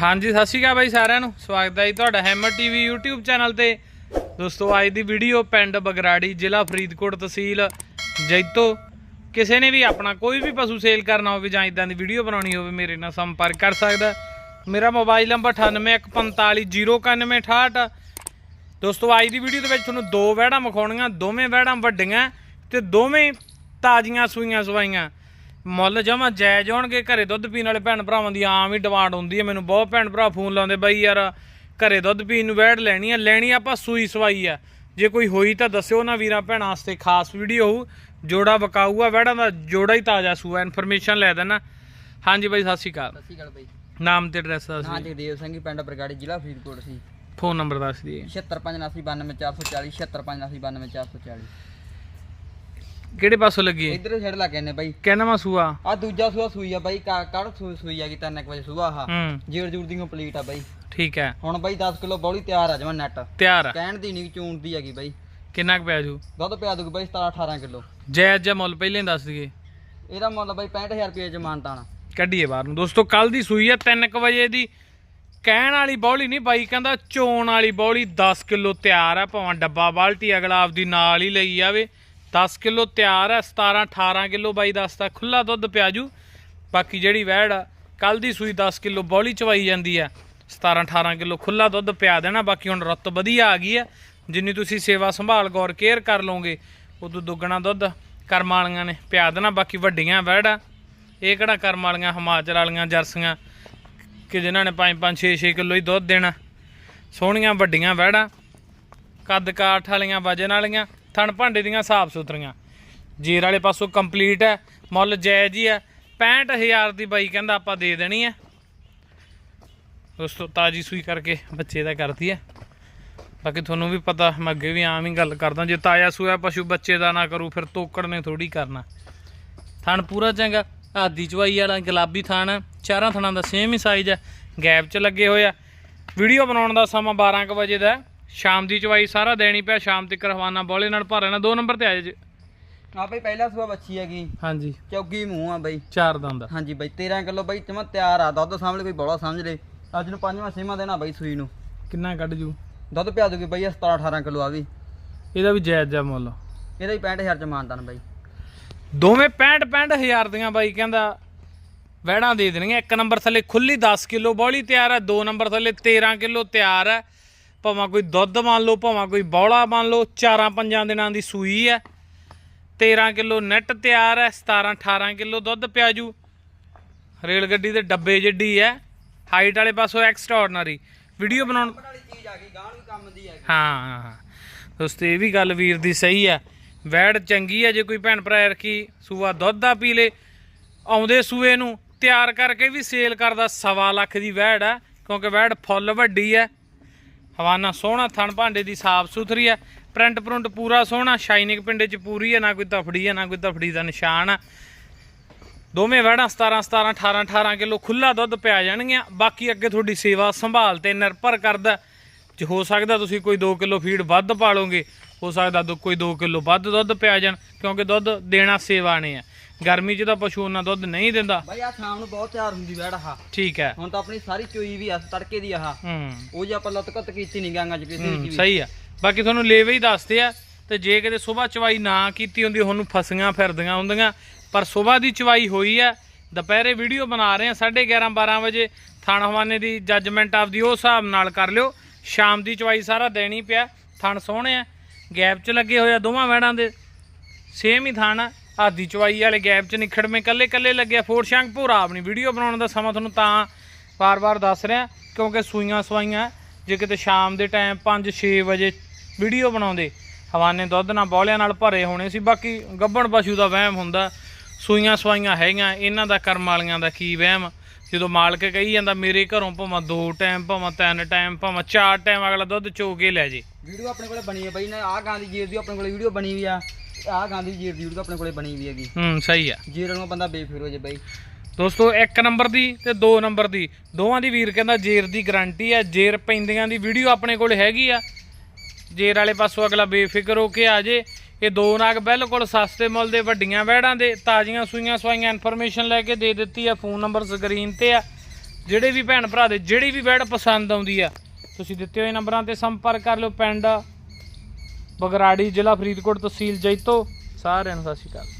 ਹਾਂਜੀ, ਸਤਿ ਸ਼੍ਰੀ ਅਕਾਲ ਬਾਈ ਸਾਰਿਆਂ ਨੂੰ। ਸਵਾਗਤ ਹੈ ਜੀ ਤੁਹਾਡਾ ਹੈਮਰ ਟੀਵੀ YouTube ਚੈਨਲ ਤੇ। ਦੋਸਤੋ, ਅੱਜ ਦੀ ਵੀਡੀਓ ਪਿੰਡ ਬਗਰਾੜੀ, ਜ਼ਿਲ੍ਹਾ ਫਰੀਦਕੋਟ ਤਹਿਸੀਲ ਜੈਤੋ। ਕਿਸੇ ਨੇ ਵੀ ਆਪਣਾ ਕੋਈ ਵੀ ਪਸ਼ੂ ਸੇਲ ਕਰਨਾ ਹੋਵੇ ਜਾਂ ਇਦਾਂ ਦੀ ਵੀਡੀਓ ਬਣਾਉਣੀ ਹੋਵੇ, ਮੇਰੇ ਨਾਲ ਸੰਪਰਕ ਕਰ ਸਕਦਾ ਮੇਰਾ ਮੋਬਾਈਲ ਨੰਬਰ 9814509168 ਦੋਸਤੋ, ਅੱਜ ਦੀ ਵੀਡੀਓ ਦੇ ਵਿੱਚ ਤੁਹਾਨੂੰ ਦੋ ਵਹਿੜਾਂ ਵਿਖਾਉਣੀਆਂ, ਦੋਵੇਂ ਵਹਿੜਾਂ ਵੱਡੀਆਂ ਤੇ ਦੋਵੇਂ ਤਾਜ਼ੀਆਂ ਸੂਈਆਂ ਸਵਾਈਆਂ। ਮੁੱਲ ਜਮਾ ਜਾਇਜ਼ ਹੋਣਗੇ ਘਰੇ ਦੁੱਧ ਪੀਣ ਵਾਲੇ ਭੈਣ ਭਰਾਵਾਂ ਦੀ ਆਮ ਹੀ ਡਿਮਾਂਡ ਹੁੰਦੀ ਹੈ। ਮੈਨੂੰ ਬਹੁਤ ਭੈਣ ਭਰਾ ਫੋਨ ਲਾਉਂਦੇ ਬਾਈ ਯਾਰ ਘਰੇ ਦੁੱਧ ਪੀਣ ਨੂੰ ਵਹਿੜ ਲੈਣੀ ਆ ਲੈਣੀ ਆਪਾਂ ਸੂਈ ਸਵਾਈ ਆ। ਜੇ ਕੋਈ ਹੋਈ ਤਾਂ ਦੱਸਿਓ ਨਾ ਵੀਰਾਂ ਭੈਣਾਂ ਵਾਸਤੇ ਖਾਸ ਵੀਡੀਓ ਹੋਊ। ਜੋੜਾ ਬਕਾਊ ਆ ਵਹਿੜਾਂ ਦਾ ਜੋੜਾ ਹੀ ਤਾਜ਼ਾ ਸੂਆ ਇਨਫੋਰਮੇਸ਼ਨ ਲੈ ਦੇਣਾ। ਹਾਂਜੀ ਬਾਈ ਸਤਿ ਸ਼੍ਰੀ ਅਕਾਲ। ਸਤਿ ਸ਼੍ਰੀ ਅਕਾਲ ਬਾਈ। ਨਾਮ ਤੇ ਐਡਰੈਸ ਦੱਸ ਹਾਂ ਦਿਓ। ਜਗਦੇਵ ਸਿੰਘ ਪਿੰਡ ਬਰਗਾੜੀ ਜ਼ਿਲ੍ਹਾ ਫਰੀਦਕੋਟ ਸੀ ਫੋਨ ਨੰਬਰ ਦੱਸ ਦਈਏ 7589929440 7589929440 ਕਿਹੜੇ ਪਾਸੋਂ ਲੱਗੀ ਹੈ ਇਧਰ ਛੜ ਲਾ ਕੇ ਨੇ ਬਾਈ। ਕਹਿੰਦਾ ਮੈਂ ਸੂਆ? ਆ ਦੂਜਾ ਸੂਆ ਸੂਈ ਆ ਬਾਈ ਕੜ ਸੂਈ ਆ ਕੁ ਵਜੇ ਸੂਆ ਆ ਹੂੰ। ਜੀੜ ਜੂੜ ਦੀ ਕੰਪਲੀਟ ਆ ਬਾਈ। ਠੀਕ ਹੈ। ਹੁਣ ਬਾਈ 10 ਕਿਲੋ ਬੌਲੀ ਤਿਆਰ ਆ ਜਮਾ ਨੈਟ ਤਿਆਰ ਆ। ਕਹਿਣ ਦੀ ਨਹੀਂ ਚੂਣ ਦੀ ਹੈਗੀ ਬਾਈ। ਕਿੰਨਾ ਕੁ ਪਿਆ ਜੂ? ਦੁੱਧ ਪਿਆ ਦੂਗੀ ਬਾਈ 17 18 ਕਿਲੋ। ਜਾਇਜ਼ ਜਿਹਾ ਮੁੱਲ ਪਹਿਲਾਂ ਦੱਸ ਦਈਏ। ਇਹਦਾ ਮੁੱਲ ਬਾਈ 65000 ਰੁਪਏ ਜਮਾਨਤਾਣਾ ਕੱਢੀਏ ਬਾਹਰ ਨੂੰ। ਦੋਸਤੋ ਕੱਲ ਦੀ ਸੂਈ ਹੈ 3:00 ਵਜੇ ਦੀ। ਕਹਿਣ ਵਾਲੀ ਬੌਲੀ ਨਹੀਂ ਬਾਈ ਕਹਿੰਦਾ ਚੋਣ ਵਾਲੀ ਬੌਲੀ 10 ਕਿਲੋ ਤਿਆਰ ਹੈ ਭਾਵੇਂ ਡੱਬਾ ਬਾਲਟੀ ਅਗਲਾ ਆਪਦੀ ਨਾਲ ਹੀ ਲਈ ਜਾਵੇ 10 ਕਿਲੋ ਤਿਆਰ ਹੈ 17 18 ਕਿਲੋ ਬਾਈ ਦੱਸਦਾ ਖੁੱਲਾ ਦੁੱਧ ਪਿਆਜੂ। ਬਾਕੀ ਜਿਹੜੀ ਵਹਿੜ ਕੱਲ ਦੀ ਸੂਈ 10 ਕਿਲੋ ਬੌਲੀ ਚਵਾਈ ਜਾਂਦੀ ਹੈ 17 18 ਕਿਲੋ ਖੁੱਲਾ ਦੁੱਧ ਪਿਆ ਦੇਣਾ, ਬਾਕੀ ਹੁਣ ਰੁੱਤ ਵਧੀਆ ਆ ਗਈ ਹੈ ਜਿੰਨੀ ਤੁਸੀਂ ਸੇਵਾ ਸੰਭਾਲ, ਗੌਰ, ਕੇਅਰ ਕਰ ਲਓਗੇ, ਉਦੋਂ ਦੁੱਗਣਾ ਦੁੱਧ ਕਰਮ ਵਾਲੀਆਂ ਨੇ ਪਿਆ ਦੇਣਾ। ਬਾਕੀ ਵੱਡੀਆਂ ਵਹਿੜਾ ਇਹ ਕਿਹੜਾ ਕਰਮ ਵਾਲੀਆਂ, ਹਿਮਾਚਲ ਵਾਲੀਆਂ, ਜਰਸੀਆਂ, ਕਿ ਜਿਨ੍ਹਾਂ ਨੇ 5 5 6 6 ਕਿਲੋ ਹੀ ਦੁੱਧ ਦੇਣਾ। ਸੋਹਣੀਆਂ ਵੱਡੀਆਂ ਵਹਿੜਾਂ ਕੱਦ ਕਾਠ ਵਾਲੀਆਂ, ਵਜਨ ਵਾਲੀਆਂ ਥਣ ਭਾਂਡੇ ਦੀਆਂ ਸਾਫ਼ ਸੁਥਰੀਆਂ। ਜੀਰ ਵਾਲੇ ਪਾਸੋਂ ਕੰਪਲੀਟ ਹੈ, ਮੁੱਲ ਜਾਇਜ਼ ਹੀ ਹੈ। 65000 ਦੀ ਬਾਈ ਕਹਿੰਦਾ ਆਪਾਂ ਦੇ ਦੇਣੀ ਹੈ। ਦੋਸਤੋ, ਤਾਜੀ ਸੂਈ ਕਰਕੇ ਬੱਚੇ ਦਾ ਕਰਦੀ ਹੈ। ਬਾਕੀ ਤੁਹਾਨੂੰ ਵੀ ਪਤਾ, ਮੈਂ ਅੱਗੇ ਵੀ ਆਮ ਹੀ ਗੱਲ ਕਰਦਾ, ਜੇ ਤਾਜ਼ਾ ਸੂਆ ਪਸ਼ੂ ਬੱਚੇ ਦਾ ਨਾ ਕਰੂ, ਫਿਰ ਤੋਕੜ ਨੇ ਥੋੜੀ ਕਰਨਾ। ਥਣ ਪੂਰਾ ਚੰਗਾ, ਆਦੀ ਚਵਾਈ ਵਾਲਾ ਗੁਲਾਬੀ ਥਣ ਹੈ। ਚਾਰਾਂ ਥਣਾਂ ਦਾ ਸੇਮ ਹੀ ਸਾਈਜ਼ ਹੈ, ਗੈਪ 'ਚ ਲੱਗੇ ਹੋਏ ਆ। ਵੀਡੀਓ ਬਣਾਉਣ ਦਾ ਸਮਾਂ 12 ਕੁ ਵਜੇ ਦਾ ਹੈ। ਸ਼ਾਮ ਦੀ ਚਵਾਈ ਸਾਰਾ ਦੇਣੀ ਪਿਆ ਸ਼ਾਮ ਤੱਕ ਰਵਾਨਾ ਬੋਲੇ ਨਾਲ ਭਰ ਲੈਣਾ ਦੋ ਨੰਬਰ ਤੇ ਆਏ ਜੀ ਆ ਬਾਈ ਪਹਿਲਾ ਸੂਆ ਬੱਚੀ ਹੈਗੀ। ਹਾਂਜੀ। ਚੌਗੀ ਮੂੰਹ ਆ ਬਾਈ। ਚਾਰ ਦੰਦ ਹਾਂਜੀ ਬਾਈ 13 ਕਿਲੋ ਬਾਈ ਜਮਾ ਤਿਆਰ ਆ। ਦੁੱਧ ਸਾਹਮਣੇ ਕੋਈ ਬੋਲਾ ਸਮਝ ਲੈ। ਅੱਜ ਨੂੰ ਪੰਜਵਾਂ ਛੇਵਾਂ ਦੇਣਾ ਬਾਈ ਸੂਈ ਨੂੰ। ਕਿੰਨਾ ਕੱਢ ਜੂ? ਦੁੱਧ ਪਿਆ ਦੂਗੀ ਬਾਈ 17 18 ਕਿਲੋ ਆ ਵੀ। ਇਹਦਾ ਵੀ ਜਾਇਜ਼ ਜਾ ਮੁੱਲ। ਇਹਦਾ ਹੀ 65000 ਚ ਮਾਨਤਾਨ ਬਾਈ। ਦੋਵੇਂ 65 65 ਹਜ਼ਾਰ ਦੀਆਂ ਬਾਈ ਕਹਿੰਦਾ ਵਹਿੜਾਂ ਦੇ ਦੇਣਗੇ ਇੱਕ ਨੰਬਰ ਥੱਲੇ ਖੁੱਲੀ 10 ਕਿਲੋ ਬੌਲੀ ਤਿਆਰ ਹੈ ਦੋ ਨੰਬਰ ਥੱਲੇ 13 ਕਿਲੋ ਤਿਆਰ ਹੈ ਭਾਵੇਂ ਕੋਈ ਦੁੱਧ ਮੰਨ ਲਓ ਭਾਵੇਂ ਕੋਈ ਬੌਲਾ ਮੰਨ ਲਓ ਚਾਰਾਂ ਪੰਜਾਂ ਦਿਨਾਂ ਦੀ ਸੂਈ ਹੈ। 13 ਕਿਲੋ ਨੈਟ ਤਿਆਰ ਹੈ 17 18 ਕਿਲੋ ਦੁੱਧ ਪਿਆਜੂ। ਰੇਲ ਗੱਡੀ ਦੇ ਡੱਬੇ ਜਿੱਡੀ ਹੈ। ਹਾਈਟ ਵਾਲੇ ਪਾਸੋਂ ਐਕਸਟਰਾਆਰਡਨਰੀ ਵੀਡੀਓ ਬਣਾਉਣ ਵਾਲੀ ਚੀਜ਼ ਆ ਗਈ ਗਾਣ ਵੀ ਕੰਮ ਦੀ ਹੈਗੀ ਹਾਂ ਹਾਂ ਹਾਂ। ਦੋਸਤੋ ਇਹ ਵੀ ਗੱਲ ਵੀਰ ਦੀ ਸਹੀ ਹੈ। ਵੈੜ ਚੰਗੀ ਹੈ ਜੇ ਕੋਈ ਭੈਣ ਭਰਾ ਰਖੀ ਸੂਆ ਦੁੱਧ ਦਾ ਪੀ ਲੇ। ਆਉਂਦੇ ਸੂਏ ਨੂੰ ਤਿਆਰ ਕਰਕੇ ਵੀ ਸੇਲ ਕਰਦਾ ਸਵਾ ਲੱਖ ਦੀ ਵੈੜ ਹੈ ਕਿਉਂਕਿ ਵੈੜ ਫੁੱਲ ਵੱਡੀ ਹੈ। ਹਵਾਨਾ ਸੋਹਣਾ, ਥਣ ਭਾਂਡੇ ਦੀ ਸਾਫ਼ ਸੁਥਰੀ ਹੈ ਪ੍ਰਿੰਟ ਪ੍ਰਿੰਟ ਪੂਰਾ ਸੋਹਣਾ, ਸ਼ਾਈਨਿੰਗ ਪਿੰਡੇ ਚ ਪੂਰੀ ਹੈ ਨਾ ਕੋਈ ਤਫੜੀ ਹੈ ਨਾ ਕੋਈ ਤਫੜੀ ਦਾ ਨਿਸ਼ਾਨ ਆ। ਦੋਵੇਂ ਵਹਿੜਾਂ 17 17 18 18 ਕਿਲੋ ਖੁੱਲਾ ਦੁੱਧ ਪਿਆ ਜਾਣਗੀਆਂ। ਬਾਕੀ ਅੱਗੇ ਤੁਹਾਡੀ ਸੇਵਾ ਸੰਭਾਲ ਤੇ ਨਿਰਭਰ ਕਰਦਾ। ਜੇ ਹੋ ਸਕਦਾ ਤੁਸੀਂ ਕੋਈ 2 ਕਿਲੋ ਫੀਡ ਵੱਧ ਪਾਲੋਗੇ, ਹੋ ਸਕਦਾ ਦੋ ਕੋਈ 2 ਕਿਲੋ ਵੱਧ ਦੁੱਧ ਪਿਆ ਜਾਣ, ਕਿਉਂਕਿ ਦੁੱਧ ਦੇਣਾ ਸੇਵਾ ਨੇ ਆ। ਗਰਮੀ 'ਚ ਤਾਂ ਪਸ਼ੂ ਉਹਨਾਂ ਦੁੱਧ ਨਹੀਂ ਦਿੰਦਾ। ਬਾਈ ਆ ਸ਼ਾਮ ਨੂੰ ਬਹੁਤ ਤਿਆਰ ਹੁੰਦੀ ਵੈੜ ਆਹ। ਠੀਕ ਹੈ। ਹੁਣ ਤਾਂ ਆਪਣੀ ਸਾਰੀ ਚੋਈ ਵੀ ਆ ਤੜਕੇ ਦੀ ਆਹ। ਹੂੰ। ਉਹ ਜੇ ਆਪਾਂ ਲੱਤ ਘੱਤ ਕੀਤੀ ਨਹੀਂ ਗਾਂਗਾ ਚ ਕਿਸੇ ਹੂੰ, ਵਿੱਚ ਵੀ। ਸਹੀ ਆ। ਬਾਕੀ ਤੁਹਾਨੂੰ ਲੇਵੇ ਹੀ ਦੱਸਦੇ ਆ ਤੇ ਜੇ ਕਿਤੇ ਸਵੇਰ ਚਵਾਈ ਨਾ ਕੀਤੀ ਹੁੰਦੀ ਉਹਨੂੰ ਫਸੀਆਂ ਫਿਰਦੀਆਂ ਹੁੰਦੀਆਂ। ਪਰ ਸਵੇਰ ਦੀ ਚਵਾਈ ਹੋਈ ਆ ਦੁਪਹਿਰੇ ਵੀਡੀਓ ਬਣਾ ਰਹੇ ਆ 11:30 12 ਵਜੇ। ਥਣ ਹਵਾਨੇ ਦੀ ਜੱਜਮੈਂਟ ਆਪਦੀ ਉਹ ਹਿਸਾਬ ਨਾਲ ਕਰ ਲਿਓ। ਸ਼ਾਮ ਦੀ ਚਵਾਈ ਸਾਰਾ ਦੇਣੀ ਪਿਆ ਥਣ ਸੋਹਣੇ ਆ। ਗੈਪ 'ਚ ਲੱਗੇ ਹੋਏ ਆ ਦੋਵਾਂ ਵੈੜਾਂ ਦੇ। ਸੇਮ ਹੀ ਥਣ। ਆ ਆਦੀ ਚਵਾਈ ਵਾਲੇ ਗੈਪ 'ਚ ਨਿਖੜ ਨਿਖੜਵੇਂ ਕੱਲੇ ਕੱਲੇ ਲੱਗਿਆ ਫੋਰ ਸ਼ੰਕ ਭੋਰਾ ਆਪਣੀ ਵੀਡੀਓ ਬਣਾਉਣ ਦਾ ਸਮਾਂ ਤੁਹਾਨੂੰ ਤਾਂ ਵਾਰ-ਵਾਰ ਦੱਸ ਰਿਹਾ, ਕਿਉਂਕਿ ਸੂਈਆਂ ਸਵਾਈਆਂ, ਜੇ ਕਿਤੇ ਸ਼ਾਮ ਦੇ ਟਾਈਮ 5-6 ਵਜੇ ਵੀਡੀਓ ਬਣਾਉਂਦੇ, ਹਵਾਨੇ ਦੁੱਧ ਨਾਲ ਬੌਲਿਆਂ ਨਾਲ ਭਰੇ ਹੋਣੇ ਸੀ, ਬਾਕੀ ਗੱਬਣ ਪਸ਼ੂ ਦਾ ਵਹਿਮ ਹੁੰਦਾ, ਸੂਈਆਂ ਸਵਾਈਆਂ ਹੈਗੀਆਂ, ਇਹਨਾਂ ਦਾ ਕਰਮ ਵਾਲੀਆਂ ਦਾ ਕੀ ਵਹਿਮ? ਜਦੋਂ ਮਾਲਕ ਕਹੀ ਜਾਂਦਾ, ਮੇਰੇ ਘਰੋਂ ਭਾਵੇਂ ਦੋ ਟਾਈਮ ਭਾਵੇਂ ਤਿੰਨ ਟਾਈਮ ਭਾਵੇਂ ਚਾਰ ਟਾਈਮ ਅਗਲਾ ਦੁੱਧ ਚੋ ਕੇ ਲੈ ਜੇ। ਵੀਡੀਓ ਆਪਣੇ ਕੋਲ ਬਣੀ ਹੈ ਬਾਈ, ਨਾ ਆਹ ਗਾਂ ਦੀ ਜੀਰ ਦੀ ਆਪਣੇ ਕੋਲ ਵੀਡੀਓ ਬਣੀ ਵੀ ਆ। ਆਹ ਗਾਂ ਦੀ ਜੀਰ ਦੀ ਵੀਡੀਓ ਆਪਣੇ ਕੋਲੇ ਬਣੀ ਵੀ ਹੈਗੀ। ਹੂੰ ਸਹੀ ਆ। ਜੀਰ ਨੂੰ ਬੰਦਾ ਬੇਫਿਕਰ ਹੋ ਜੇ ਬਾਈ। ਦੋਸਤੋ ਇੱਕ ਨੰਬਰ ਦੀ ਤੇ ਦੋ ਨੰਬਰ ਦੀ। ਦੋਵਾਂ ਦੀ ਵੀਰ ਕਹਿੰਦਾ ਜੇਰ ਦੀ ਗਾਰੰਟੀ ਹੈ ਜੇਰ ਪੈਂਦੀਆਂ ਦੀ ਵੀਡੀਓ ਆਪਣੇ ਕੋਲ ਹੈਗੀ ਆ। ਜੇਰ ਵਾਲੇ ਪਾਸੋਂ ਅਗਲਾ ਬੇਫਿਕਰ ਹੋ ਕੇ ਆ ਜੇ। ਇਹ ਦੋ ਨਾਗ ਬਿਲਕੁਲ ਸਸਤੇ ਮੁੱਲ ਦੇ ਵੱਡੀਆਂ ਵਹਿੜਾਂ ਦੇ ਤਾਜ਼ੀਆਂ ਸੂਈਆਂ ਸਵਾਈਆਂ ਇਨਫੋਰਮੇਸ਼ਨ ਲੈ ਕੇ ਦੇ ਦਿੱਤੀ ਆ ਫੋਨ ਨੰਬਰ ਸਕਰੀਨ ਤੇ ਆ। ਜਿਹੜੇ ਵੀ ਭੈਣ ਭਰਾ ਦੇ ਜਿਹੜੀ ਵੀ ਵੈੜ ਪਸੰਦ ਆਉਂਦੀ ਆ ਤੁਸੀਂ ਦਿੱਤੇ ਹੋਏ ਨੰਬਰਾਂ ਤੇ ਸੰਪਰਕ ਕਰ ਲਿਓ ਪਿੰਡ ਬਗਰਾੜੀ ਜ਼ਿਲ੍ਹਾ ਫਰੀਦਕੋਟ ਤਹਿਸੀਲ ਜੈਤੋ ਸਾਰਿਆਂ ਨੂੰ ਸਤਿ ਸ਼੍ਰੀ ਅਕਾਲ।